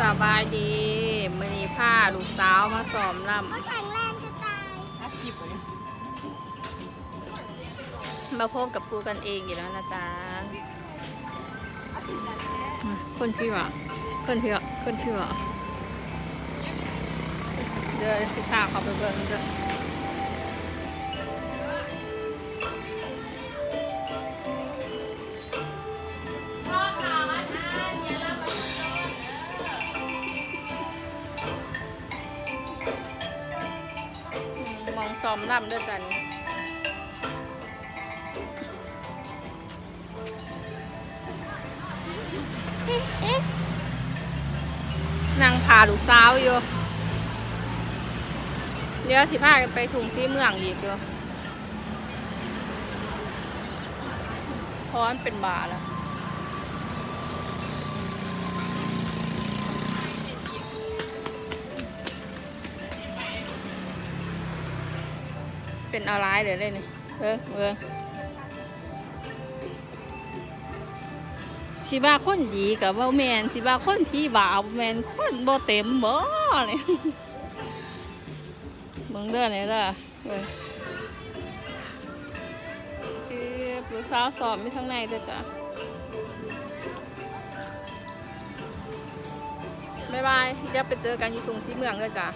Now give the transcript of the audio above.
สบายดีมือนี้ผ้าลูกสาวมาสอมลก็แข็งแรงจะตายอาชีพเลยำมาพบกับปูกันเองอยู่แล้วนะจ๊ะอืมคนพี่วะคนพี่วะคนพี่วะเดี๋ยวสิพาเขาไปเบิ่งเด้ออื องซ้อมลำเด้อจ้ะนี่นางพาลูกสาวอยู่ เดี๋ยวสิพาไปถุงซีเมืองอีกอยู่เพราะมันเป็นบาแล้ว เป็นอะไรเดี๋ยวเลยนี่เออเออสิบาคนดีกับว่าแมนสิบาคนพี่บ่าวแมนคนบ่เต็มบ่เนี่ยเบิ่งเด้อเนี่ยเด้อเว้ยคือลูกสาวสอบมีทั้งในเด้อจ้ะบ๊ายบายเดี๋ยวไปเจอกันอยู่ทุงสีเมืองเด้อจ้ะ